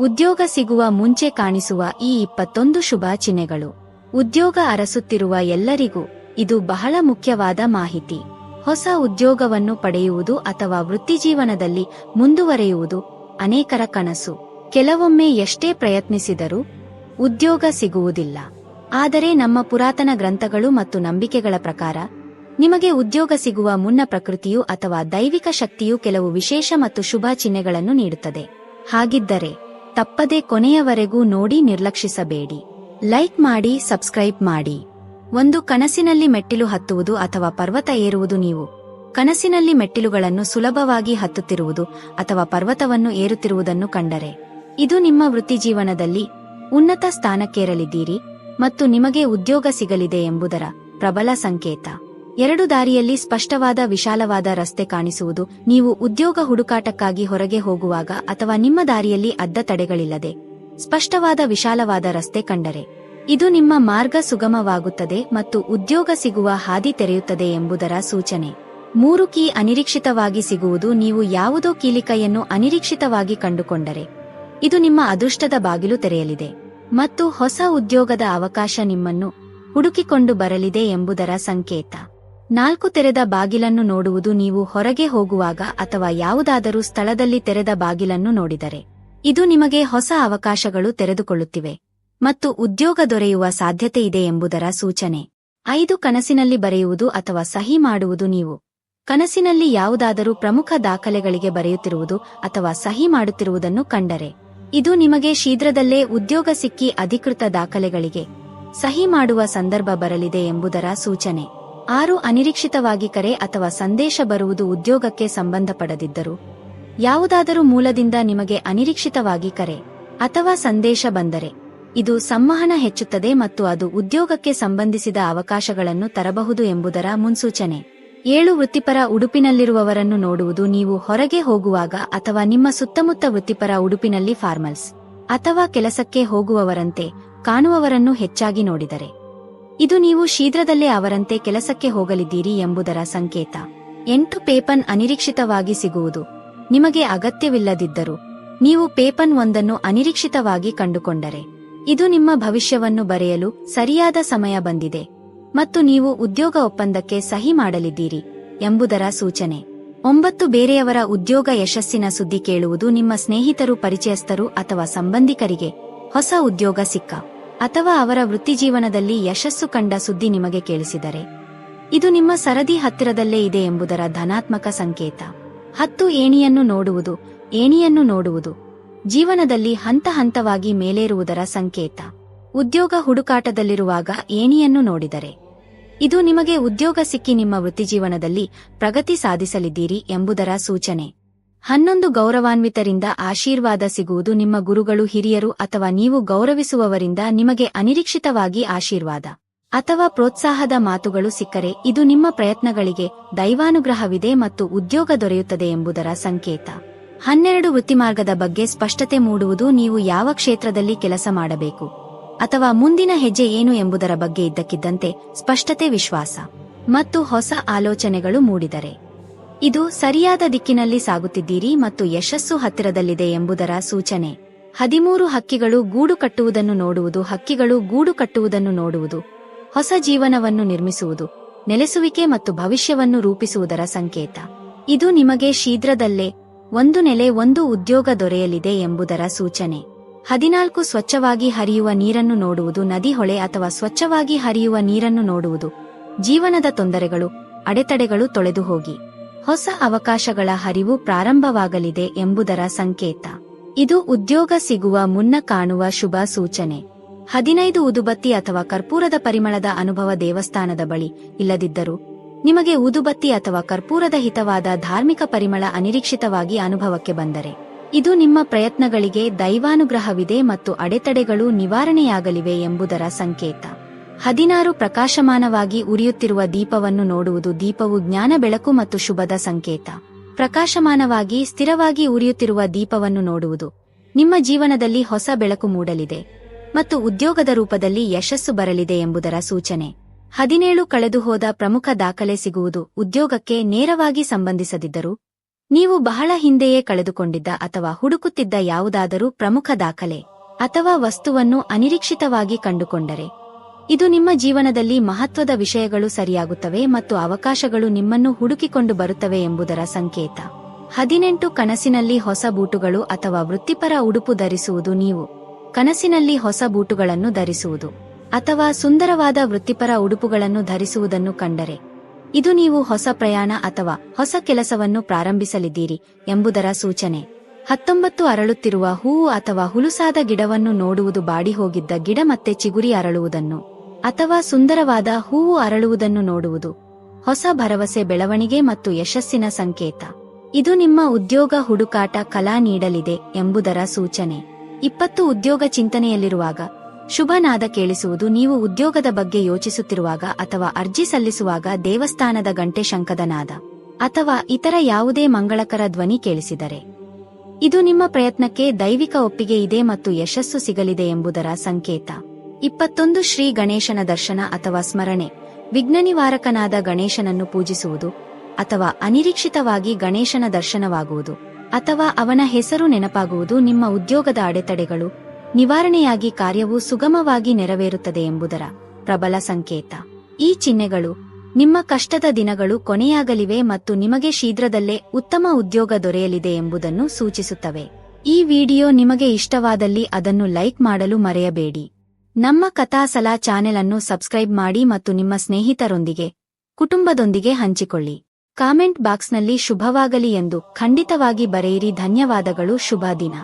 ಉದ್ಯೋಗ ಸಿಗುವ ಮುಂಚೆ ಕಾಣಿಸುವ ಈ ಇಪ್ಪತ್ತೊಂದು ಶುಭಾಚಿನೆಗಳು. ಉದ್ಯೋಗ ಅರಸುತ್ತಿರುವ ಎಲ್ಲರಿಗೂ ಇದು ಬಹಳ ಮುಖ್ಯವಾದ ಮಾಹಿತಿ. ಹೊಸ ಉದ್ಯೋಗವನ್ನು ಪಡೆಯುವುದು ಅಥವಾ ವೃತ್ತಿಜೀವನದಲ್ಲಿ ಮುಂದುವರೆಯುವುದು ಅನೇಕರ ಕನಸು. ಕೆಲವೊಮ್ಮೆ ಎಷ್ಟೇ ಪ್ರಯತ್ನಿಸಿದರೂ ಉದ್ಯೋಗ ಸಿಗುವುದಿಲ್ಲ. ಆದರೆ ನಮ್ಮ ಪುರಾತನ ಗ್ರಂಥಗಳು ಮತ್ತು ನಂಬಿಕೆಗಳ ಪ್ರಕಾರ, ನಿಮಗೆ ಉದ್ಯೋಗ ಸಿಗುವ ಮುನ್ನ ಪ್ರಕೃತಿಯು ಅಥವಾ ದೈವಿಕ ಶಕ್ತಿಯು ಕೆಲವು ವಿಶೇಷ ಮತ್ತು ಶುಭ ಚಿಹ್ನೆಗಳನ್ನು ನೀಡುತ್ತದೆ. ಹಾಗಿದ್ದರೆ ತಪ್ಪದೆ ಕೊನೆಯವರೆಗೂ ನೋಡಿ ನಿರ್ಲಕ್ಷಿಸಬೇಡಿ. ಲೈಕ್ ಮಾಡಿ, ಸಬ್ಸ್ಕ್ರೈಬ್ ಮಾಡಿ. ಒಂದು ಕನಸಿನಲ್ಲಿ ಮೆಟ್ಟಿಲು ಹತ್ತುವುದು ಅಥವಾ ಪರ್ವತ ಏರುವುದು ನೀವು. ಕನಸಿನಲ್ಲಿ ಮೆಟ್ಟಿಲುಗಳನ್ನು ಸುಲಭವಾಗಿ ಹತ್ತುತ್ತಿರುವುದು ಅಥವಾ ಪರ್ವತವನ್ನು ಏರುತ್ತಿರುವುದನ್ನು ಕಂಡರೆ. ಇದು ನಿಮ್ಮ ವೃತ್ತಿಜೀವನದಲ್ಲಿ ಉನ್ನತ ಸ್ಥಾನಕ್ಕೇರಲಿದ್ದೀರಿ ಮತ್ತು ನಿಮಗೆ ಉದ್ಯೋಗ ಸಿಗಲಿದೆ ಎಂಬುದರ ಪ್ರಬಲ ಸಂಕೇತ. ಎರಡು ದಾರಿಯಲ್ಲಿ ಸ್ಪಷ್ಟವಾದ ವಿಶಾಲವಾದ ರಸ್ತೆ ಕಾಣಿಸುವುದು, ನೀವು ಉದ್ಯೋಗ ಹುಡುಕಾಟಕ್ಕಾಗಿ ಹೊರಗೆ ಹೋಗುವಾಗ ಅಥವಾ ನಿಮ್ಮ ದಾರಿಯಲ್ಲಿ ಅಡ್ಡ ತಡೆಗಳಿಲ್ಲದೆ ಸ್ಪಷ್ಟವಾದ ವಿಶಾಲವಾದ ರಸ್ತೆ ಕಂಡರೆ. ಇದು ನಿಮ್ಮ ಮಾರ್ಗ ಸುಗಮವಾಗುತ್ತದೆ ಮತ್ತು ಉದ್ಯೋಗ ಸಿಗುವ ಹಾದಿ ತೆರೆಯುತ್ತದೆ ಎಂಬುದರ ಸೂಚನೆ. ಮೂರು ಕೀ ಅನಿರೀಕ್ಷಿತವಾಗಿ ಸಿಗುವುದು, ನೀವು ಯಾವುದೋ ಕೀಲಿಕೈಯನ್ನು ಅನಿರೀಕ್ಷಿತವಾಗಿ ಕಂಡುಕೊಂಡರೆ. ಇದು ನಿಮ್ಮ ಅದೃಷ್ಟದ ಬಾಗಿಲು ತೆರೆಯಲಿದೆ ಮತ್ತು ಹೊಸ ಉದ್ಯೋಗದ ಅವಕಾಶ ನಿಮ್ಮನ್ನು ಹುಡುಕಿಕೊಂಡು ಬರಲಿದೆ ಎಂಬುದರ ಸಂಕೇತ. ನಾಲ್ಕು ತೆರೆದ ಬಾಗಿಲನ್ನು ನೋಡುವುದು ನೀವು ಹೊರಗೆ ಹೋಗುವಾಗ ಅಥವಾ ಯಾವುದಾದರೂ ಸ್ಥಳದಲ್ಲಿ ತೆರೆದ ಬಾಗಿಲನ್ನು ನೋಡಿದರೆ. ಇದು ನಿಮಗೆ ಹೊಸ ಅವಕಾಶಗಳು ತೆರೆದುಕೊಳ್ಳುತ್ತಿವೆ. ಮತ್ತು ಉದ್ಯೋಗ ದೊರೆಯುವ ಸಾಧ್ಯತೆ ಇದೆ ಎಂಬುದರ ಸೂಚನೆ. ಐದು ಕನಸಿನಲ್ಲಿ ಬರೆಯುವುದು ಅಥವಾ ಸಹಿ ಮಾಡುವುದು ನೀವು. ಕನಸಿನಲ್ಲಿ ಯಾವುದಾದರೂ ಪ್ರಮುಖ ದಾಖಲೆಗಳಿಗೆ ಬರೆಯುತ್ತಿರುವುದು ಅಥವಾ ಸಹಿ ಮಾಡುತ್ತಿರುವುದನ್ನು ಕಂಡರೆ. ಇದು ನಿಮಗೆ ಶೀಘ್ರದಲ್ಲೇ ಉದ್ಯೋಗ ಸಿಕ್ಕಿ ಅಧಿಕೃತ ದಾಖಲೆಗಳಿಗೆ ಸಹಿ ಮಾಡುವ ಸಂದರ್ಭ ಬರಲಿದೆ ಎಂಬುದರ ಸೂಚನೆ. ಆರು ಅನಿರೀಕ್ಷಿತವಾಗಿ ಕರೆ ಅಥವಾ ಸಂದೇಶ ಬರುವುದು ಉದ್ಯೋಗಕ್ಕೆ ಸಂಬಂಧಪಡದಿದ್ದರು, ಯಾವುದಾದರೂ ಮೂಲದಿಂದ ನಿಮಗೆ ಅನಿರೀಕ್ಷಿತವಾಗಿ ಕರೆ ಅಥವಾ ಸಂದೇಶ ಬಂದರೆ, ಇದು ಸಂವಹನ ಹೆಚ್ಚುತ್ತದೆ ಮತ್ತು ಅದು ಉದ್ಯೋಗಕ್ಕೆ ಸಂಬಂಧಿಸಿದ ಅವಕಾಶಗಳನ್ನು ತರಬಹುದು ಎಂಬುದರ ಮುನ್ಸೂಚನೆ. ಏಳು ವೃತ್ತಿಪರ ಉಡುಪಿನಲ್ಲಿರುವವರನ್ನು ನೋಡುವುದು ನೀವು ಹೊರಗೆ ಹೋಗುವಾಗ ಅಥವಾ ನಿಮ್ಮ ಸುತ್ತಮುತ್ತ ವೃತ್ತಿಪರ ಉಡುಪಿನಲ್ಲಿ ಫಾರ್ಮಲ್ಸ್ ಅಥವಾ ಕೆಲಸಕ್ಕೆ ಹೋಗುವವರಂತೆ ಕಾಣುವವರನ್ನು ಹೆಚ್ಚಾಗಿ ನೋಡಿದರೆ. ಇದು ನೀವು ಶೀಘ್ರದಲ್ಲೇ ಅವರಂತೆ ಕೆಲಸಕ್ಕೆ ಹೋಗಲಿದ್ದೀರಿ ಎಂಬುದರ ಸಂಕೇತ. ಎಂಟು ಪೇಪನ್ ಅನಿರೀಕ್ಷಿತವಾಗಿ ಸಿಗುವುದು. ನಿಮಗೆ ಅಗತ್ಯವಿಲ್ಲದಿದ್ದರೂ, ನೀವು ಪೇಪನ್ ಒಂದನ್ನು ಅನಿರೀಕ್ಷಿತವಾಗಿ ಕಂಡುಕೊಂಡರೆ, ಇದು ನಿಮ್ಮ ಭವಿಷ್ಯವನ್ನು ಬರೆಯಲು ಸರಿಯಾದ ಸಮಯ ಬಂದಿದೆ, ಮತ್ತು ನೀವು ಉದ್ಯೋಗ ಒಪ್ಪಂದಕ್ಕೆ ಸಹಿ ಮಾಡಲಿದ್ದೀರಿ ಎಂಬುದರ ಸೂಚನೆ. ಒಂಬತ್ತು ಬೇರೆಯವರ ಉದ್ಯೋಗ ಯಶಸ್ಸಿನ ಸುದ್ದಿ ಕೇಳುವುದು ನಿಮ್ಮ ಸ್ನೇಹಿತರು, ಪರಿಚಯಸ್ಥರು ಅಥವಾ ಸಂಬಂಧಿಕರಿಗೆ ಹೊಸ ಉದ್ಯೋಗ ಸಿಕ್ಕ. ಅಥವಾ ಅವರ ವೃತ್ತಿಜೀವನದಲ್ಲಿ ಯಶಸ್ಸು ಕಂಡ ಸುದ್ದಿ ನಿಮಗೆ ಕೇಳಿಸಿದರೆ. ಇದು ನಿಮ್ಮ ಸರದಿ ಹತ್ತಿರದಲ್ಲೇ ಇದೆ ಎಂಬುದರ ಧನಾತ್ಮಕ ಸಂಕೇತ. ಹತ್ತು ಏಣಿಯನ್ನು ನೋಡುವುದು ಏಣಿಯನ್ನು ನೋಡುವುದು. ಜೀವನದಲ್ಲಿ ಹಂತ ಹಂತವಾಗಿ ಮೇಲೇರುವುದರ ಸಂಕೇತ. ಉದ್ಯೋಗ ಹುಡುಕಾಟದಲ್ಲಿರುವಾಗ ಏಣಿಯನ್ನು ನೋಡಿದರೆ. ಇದು ನಿಮಗೆ ಉದ್ಯೋಗ ಸಿಕ್ಕಿ ನಿಮ್ಮ ವೃತ್ತಿಜೀವನದಲ್ಲಿ ಪ್ರಗತಿ ಸಾಧಿಸಲಿದ್ದೀರಿ ಎಂಬುದರ ಸೂಚನೆ. ಹನ್ನೊಂದು ಗೌರವಾನ್ವಿತರಿಂದ ಆಶೀರ್ವಾದ ಸಿಗುವುದು ನಿಮ್ಮ ಗುರುಗಳು ಹಿರಿಯರು ಅಥವಾ ನೀವು ಗೌರವಿಸುವವರಿಂದ ನಿಮಗೆ ಅನಿರೀಕ್ಷಿತವಾಗಿ ಆಶೀರ್ವಾದ ಅಥವಾ ಪ್ರೋತ್ಸಾಹದ ಮಾತುಗಳು ಸಿಕ್ಕರೆ ಇದು ನಿಮ್ಮ ಪ್ರಯತ್ನಗಳಿಗೆ ದೈವಾನುಗ್ರಹವಿದೆ ಮತ್ತು ಉದ್ಯೋಗ ದೊರೆಯುತ್ತದೆ ಎಂಬುದರ ಸಂಕೇತ. ಹನ್ನೆರಡು ವೃತ್ತಿಮಾರ್ಗದ ಬಗ್ಗೆ ಸ್ಪಷ್ಟತೆ ಮೂಡುವುದು ನೀವು ಯಾವ ಕ್ಷೇತ್ರದಲ್ಲಿ ಕೆಲಸ ಮಾಡಬೇಕು ಅಥವಾ ಮುಂದಿನ ಹೆಜ್ಜೆ ಏನು ಎಂಬುದರ ಬಗ್ಗೆ ಇದ್ದಕ್ಕಿದ್ದಂತೆ ಸ್ಪಷ್ಟತೆ ವಿಶ್ವಾಸ ಮತ್ತು ಹೊಸ ಆಲೋಚನೆಗಳು ಮೂಡಿದರೆ. ಇದು ಸರಿಯಾದ ದಿಕ್ಕಿನಲ್ಲಿ ಸಾಗುತ್ತಿದ್ದೀರಿ ಮತ್ತು ಯಶಸ್ಸು ಹತ್ತಿರದಲ್ಲಿದೆ ಎಂಬುದರ ಸೂಚನೆ. ಹದಿಮೂರು ಹಕ್ಕಿಗಳು ಗೂಡು ಕಟ್ಟುವುದನ್ನು ನೋಡುವುದು ಹಕ್ಕಿಗಳು ಗೂಡು ಕಟ್ಟುವುದನ್ನು ನೋಡುವುದು. ಹೊಸ ಜೀವನವನ್ನು ನಿರ್ಮಿಸುವುದು, ನೆಲೆಸುವಿಕೆ ಮತ್ತು ಭವಿಷ್ಯವನ್ನು ರೂಪಿಸುವುದರ ಸಂಕೇತ. ಇದು ನಿಮಗೆ ಶೀಘ್ರದಲ್ಲೇ ಒಂದು ನೆಲೆ ಒಂದು ಉದ್ಯೋಗ ದೊರೆಯಲಿದೆ ಎಂಬುದರ ಸೂಚನೆ. ಹದಿನಾಲ್ಕು ಸ್ವಚ್ಛವಾಗಿ ಹರಿಯುವ ನೀರನ್ನು ನೋಡುವುದು ನದಿ ಹೊಳೆ ಅಥವಾ ಸ್ವಚ್ಛವಾಗಿ ಹರಿಯುವ ನೀರನ್ನು ನೋಡುವುದು. ಜೀವನದ ತೊಂದರೆಗಳು, ಅಡೆತಡೆಗಳು ತೊಳೆದು ಹೋಗಿ ಹೊಸ ಅವಕಾಶಗಳ ಹರಿವು ಪ್ರಾರಂಭವಾಗಲಿದೆ ಎಂಬುದರ ಸಂಕೇತ. ಇದು ಉದ್ಯೋಗ ಸಿಗುವ ಮುನ್ನ ಕಾಣುವ ಶುಭ ಸೂಚನೆ. ಹದಿನೈದು ಉದುಬತ್ತಿ ಅಥವಾ ಕರ್ಪೂರದ ಪರಿಮಳದ ಅನುಭವ ದೇವಸ್ಥಾನದ ಬಳಿ ಇಲ್ಲದಿದ್ದರೂ, ನಿಮಗೆ ಉದುಬತ್ತಿ ಅಥವಾ ಕರ್ಪೂರದ ಹಿತವಾದ ಧಾರ್ಮಿಕ ಪರಿಮಳ ಅನಿರೀಕ್ಷಿತವಾಗಿ ಅನುಭವಕ್ಕೆ ಬಂದರೆ, ಇದು ನಿಮ್ಮ ಪ್ರಯತ್ನಗಳಿಗೆ ದೈವಾನುಗ್ರಹವಿದೆ ಮತ್ತು ಅಡೆತಡೆಗಳು ನಿವಾರಣೆಯಾಗಲಿವೆ ಎಂಬುದರ ಸಂಕೇತ. ಹದಿನಾರು ಪ್ರಕಾಶಮಾನವಾಗಿ ಉರಿಯುತ್ತಿರುವ ದೀಪವನ್ನು ನೋಡುವುದು ದೀಪವು ಜ್ಞಾನ, ಬೆಳಕು ಮತ್ತು ಶುಭದ ಸಂಕೇತ. ಪ್ರಕಾಶಮಾನವಾಗಿ, ಸ್ಥಿರವಾಗಿ ಉರಿಯುತ್ತಿರುವ ದೀಪವನ್ನು ನೋಡುವುದು. ನಿಮ್ಮ ಜೀವನದಲ್ಲಿ ಹೊಸ ಬೆಳಕು ಮೂಡಲಿದೆ ಮತ್ತು ಉದ್ಯೋಗದ ರೂಪದಲ್ಲಿ ಯಶಸ್ಸು ಬರಲಿದೆ ಎಂಬುದರ ಸೂಚನೆ. ಹದಿನೇಳು ಕಳೆದುಹೋದ ಪ್ರಮುಖ ದಾಖಲೆ ಸಿಗುವುದು ಉದ್ಯೋಗಕ್ಕೆ ನೇರವಾಗಿ ಸಂಬಂಧಿಸದಿದ್ದರೂ, ನೀವು ಬಹಳ ಹಿಂದೆಯೇ ಕಳೆದುಕೊಂಡಿದ್ದ ಅಥವಾ ಹುಡುಕುತ್ತಿದ್ದ ಯಾವುದಾದರೂ ಪ್ರಮುಖ ದಾಖಲೆ ಅಥವಾ ವಸ್ತುವನ್ನು ಅನಿರೀಕ್ಷಿತವಾಗಿ ಕಂಡುಕೊಂಡರೆ. ಇದು ನಿಮ್ಮ ಜೀವನದಲ್ಲಿ ಮಹತ್ವದ ವಿಷಯಗಳು ಸರಿಯಾಗುತ್ತವೆ ಮತ್ತು ಅವಕಾಶಗಳು ನಿಮ್ಮನ್ನು ಹುಡುಕಿಕೊಂಡು ಬರುತ್ತವೆ ಎಂಬುದರ ಸಂಕೇತ. ಹದಿನೆಂಟು ಕನಸಿನಲ್ಲಿ ಹೊಸ ಬೂಟುಗಳು ಅಥವಾ ವೃತ್ತಿಪರ ಉಡುಪು ಧರಿಸುವುದು ನೀವು. ಕನಸಿನಲ್ಲಿ ಹೊಸ ಬೂಟುಗಳನ್ನು ಧರಿಸುವುದು. ಅಥವಾ ಸುಂದರವಾದ ವೃತ್ತಿಪರ ಉಡುಪುಗಳನ್ನು ಧರಿಸುವುದನ್ನು ಕಂಡರೆ. ಇದು ನೀವು ಹೊಸ ಪ್ರಯಾಣ ಅಥವಾ ಹೊಸ ಕೆಲಸವನ್ನು ಪ್ರಾರಂಭಿಸಲಿದ್ದೀರಿ ಎಂಬುದರ ಸೂಚನೆ. ಹತ್ತೊಂಬತ್ತು ಅರಳುತ್ತಿರುವ ಹೂವು ಅಥವಾ ಹುಲುಸಾದ ಗಿಡವನ್ನು ನೋಡುವುದು ಬಾಡಿ ಹೋಗಿದ್ದ ಗಿಡ ಮತ್ತೆ ಚಿಗುರಿ ಅರಳುವುದನ್ನು. ಅಥವಾ ಸುಂದರವಾದ ಹೂವು ಅರಳುವುದನ್ನು ನೋಡುವುದು. ಹೊಸ ಭರವಸೆ ಬೆಳವಣಿಗೆ ಮತ್ತು ಯಶಸ್ಸಿನ ಸಂಕೇತ. ಇದು ನಿಮ್ಮ ಉದ್ಯೋಗ ಹುಡುಕಾಟ ಕಲಾ ನೀಡಲಿದೆ ಎಂಬುದರ ಸೂಚನೆ. ಇಪ್ಪತ್ತು ಉದ್ಯೋಗ ಚಿಂತನೆಯಲ್ಲಿರುವಾಗ, ಶುಭನಾದ ಕೇಳಿಸುವುದು ನೀವು ಉದ್ಯೋಗದ ಬಗ್ಗೆ ಯೋಚಿಸುತ್ತಿರುವಾಗ ಅಥವಾ ಅರ್ಜಿ ಸಲ್ಲಿಸುವಾಗ ದೇವಸ್ಥಾನದ ಗಂಟೆ ಶಂಕದ ನಾದ ಅಥವಾ ಇತರ ಯಾವುದೇ ಮಂಗಳಕರ ಧ್ವನಿ ಕೇಳಿಸಿದರೆ. ಇದು ನಿಮ್ಮ ಪ್ರಯತ್ನಕ್ಕೆ ದೈವಿಕ ಒಪ್ಪಿಗೆ ಇದೆ ಮತ್ತು ಯಶಸ್ಸು ಸಿಗಲಿದೆ ಎಂಬುದರ ಸಂಕೇತ. ಇಪ್ಪತ್ತೊಂದು ಶ್ರೀ ಗಣೇಶನ ದರ್ಶನ ಅಥವಾ ಸ್ಮರಣೆ, ವಿಘ್ನನಿವಾರಕನಾದ ಗಣೇಶನನ್ನು ಪೂಜಿಸುವುದು, ಅಥವಾ ಅನಿರೀಕ್ಷಿತವಾಗಿ ಗಣೇಶನ ದರ್ಶನವಾಗುವುದು, ಅಥವಾ ಅವನ ಹೆಸರು ನೆನಪಾಗುವುದು ನಿಮ್ಮ ಉದ್ಯೋಗದ ಅಡೆತಡೆಗಳು, ನಿವಾರಣೆಯಾಗಿ ಕಾರ್ಯವು ಸುಗಮವಾಗಿ ನೆರವೇರುತ್ತದೆ ಎಂಬುದರ ಪ್ರಬಲ ಸಂಕೇತ. ಈ ಚಿಹ್ನೆಗಳು ನಿಮ್ಮ ಕಷ್ಟದ ದಿನಗಳು ಕೊನೆಯಾಗಲಿವೆ ಮತ್ತು ನಿಮಗೆ ಶೀಘ್ರದಲ್ಲೇ ಉತ್ತಮ ಉದ್ಯೋಗ ದೊರೆಯಲಿದೆ ಎಂಬುದನ್ನು ಸೂಚಿಸುತ್ತವೆ. ಈ ವಿಡಿಯೋ ನಿಮಗೆ ಇಷ್ಟವಾದಲ್ಲಿ ಅದನ್ನು ಲೈಕ್ ಮಾಡಲು ಮರೆಯಬೇಡಿ. ನಮ್ಮ ಕಥಾಸಲಾ ಚಾನೆಲ್ ಅನ್ನು ಸಬ್ಸ್ಕ್ರೈಬ್ ಮಾಡಿ ಮತ್ತು ನಿಮ್ಮ ಸ್ನೇಹಿತರೊಂದಿಗೆ, ಕುಟುಂಬದೊಂದಿಗೆ ಹಂಚಿಕೊಳ್ಳಿ. ಕಾಮೆಂಟ್ ಬಾಕ್ಸ್ನಲ್ಲಿ ಶುಭವಾಗಲಿ ಎಂದು ಖಂಡಿತವಾಗಿ ಬರೆಯಿರಿ. ಧನ್ಯವಾದಗಳು. ಶುಭ ದಿನ.